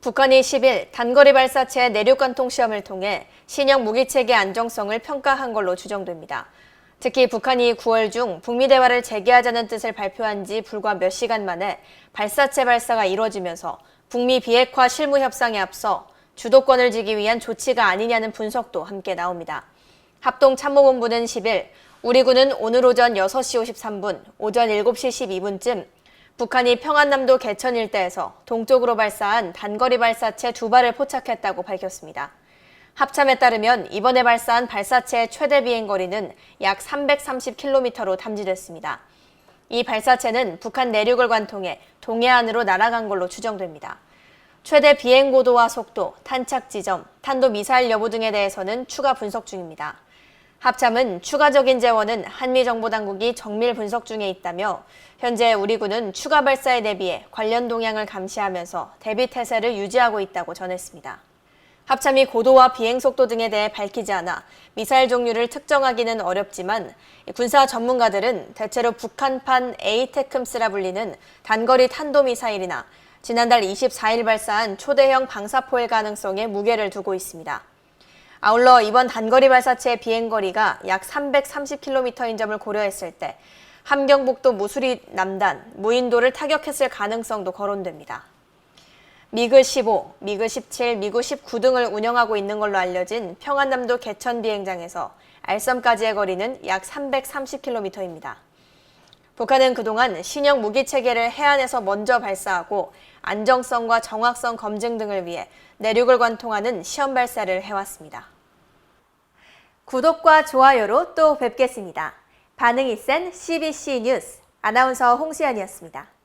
북한이 10일 단거리 발사체 내륙관통 시험을 통해 신형 무기체계 안정성을 평가한 걸로 추정됩니다. 특히 북한이 9월 중 북미 대화를 재개하자는 뜻을 발표한 지 불과 몇 시간 만에 발사체 발사가 이뤄지면서 북미 비핵화 실무 협상에 앞서 주도권을 지기 위한 조치가 아니냐는 분석도 함께 나옵니다. 합동참모본부는 10일 우리 군은 오늘 오전 6시 53분, 오전 7시 12분쯤 북한이 평안남도 개천 일대에서 동쪽으로 발사한 단거리 발사체 두 발을 포착했다고 밝혔습니다. 합참에 따르면 이번에 발사한 발사체의 최대 비행 거리는 약 330km로 탐지됐습니다. 이 발사체는 북한 내륙을 관통해 동해안으로 날아간 걸로 추정됩니다. 최대 비행 고도와 속도, 탄착 지점, 탄도 미사일 여부 등에 대해서는 추가 분석 중입니다. 합참은 추가적인 재원은 한미 정보 당국이 정밀 분석 중에 있다며 현재 우리 군은 추가 발사에 대비해 관련 동향을 감시하면서 대비 태세를 유지하고 있다고 전했습니다. 합참이 고도와 비행 속도 등에 대해 밝히지 않아 미사일 종류를 특정하기는 어렵지만 군사 전문가들은 대체로 북한판 에이테크스라 불리는 단거리 탄도 미사일이나 지난달 24일 발사한 초대형 방사포일 가능성에 무게를 두고 있습니다. 아울러 이번 단거리 발사체의 비행거리가 약 330km인 점을 고려했을 때 함경북도 무수리 남단, 무인도를 타격했을 가능성도 거론됩니다. 미그 15, 미그 17, 미그 19 등을 운영하고 있는 걸로 알려진 평안남도 개천 비행장에서 알섬까지의 거리는 약 330km입니다. 북한은 그동안 신형 무기 체계를 해안에서 먼저 발사하고 안정성과 정확성 검증 등을 위해 내륙을 관통하는 시험 발사를 해왔습니다. 구독과 좋아요로 또 뵙겠습니다. 반응이 센 CBC 뉴스 아나운서 홍수연이었습니다.